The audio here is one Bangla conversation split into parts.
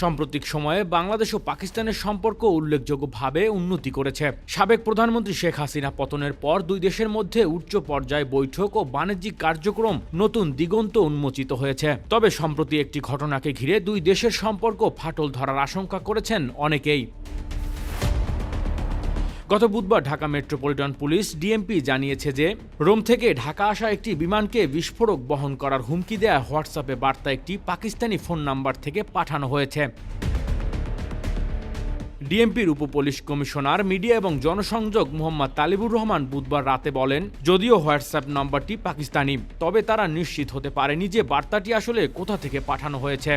সাম্প্রতিক সময়ে বাংলাদেশ ও পাকিস্তানের সম্পর্ক উল্লেখযোগ্যভাবে উন্নতি করেছে। সাবেক প্রধানমন্ত্রী শেখ হাসিনা পতনের পর দুই দেশের মধ্যে উচ্চ পর্যায়ে বৈঠক ও বাণিজ্যিক কার্যক্রম নতুন দিগন্ত উন্মোচিত হয়েছে। তবে সম্প্রতি একটি ঘটনাকে ঘিরে দুই দেশের সম্পর্ক ফাটল ধরার আশঙ্কা করেছেন অনেকেই। গত বুধবার ঢাকা মেট্রোপলিটন পুলিশ ডিএমপি জানিয়েছে যে রোম থেকে ঢাকা আসা একটি বিমানকে বিস্ফোরক বহন করার হুমকি দেয়া হোয়াটসঅ্যাপে বার্তা একটি পাকিস্তানি ফোন নাম্বার থেকে পাঠানো হয়েছে। ডিএমপির উপপুলিশ কমিশনার, মিডিয়া এবং জনসংযোগ মোহাম্মদ তালিবুর রহমান বুধবার রাতে বলেন, যদিও হোয়াটসঅ্যাপ নাম্বারটি পাকিস্তানি, তবে তারা নিশ্চিত হতে পারেনি যে বার্তাটি আসলে কোথা থেকে পাঠানো হয়েছে।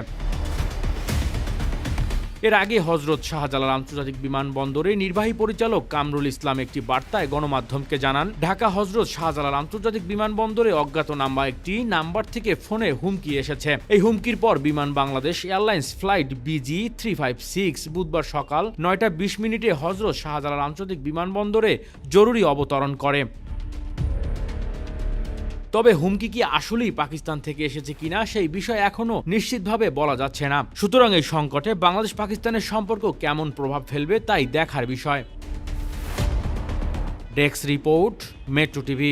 এর আগে হজরত শাহজালাল আন্তর্জাতিক বিমানবন্দরে নির্বাহী পরিচালক কামরুল ইসলাম একটি বার্তায় গণমাধ্যমকে জানান, ঢাকা হজরত শাহজালাল আন্তর্জাতিক বিমানবন্দরে অজ্ঞাত নাম্বার একটি নাম্বার থেকে ফোনে হুমকি এসেছে। এই হুমকির পর Biman Bangladesh airlines flight BG three five six বুধবার সকাল নয়টা বিশ মিনিটে হজরত শাহজালাল আন্তর্জাতিক বিমানবন্দরে জরুরি অবতরণ করে। তবে হুমকি কি আসলেই পাকিস্তান থেকে এসেছে কিনা সেই বিষয় এখনও নিশ্চিতভাবে বলা যাচ্ছে না। সুতরাং এই সংকটে বাংলাদেশ পাকিস্তানের সম্পর্ক কেমন প্রভাব ফেলবে তাই দেখার বিষয়। Desk report, metro TV.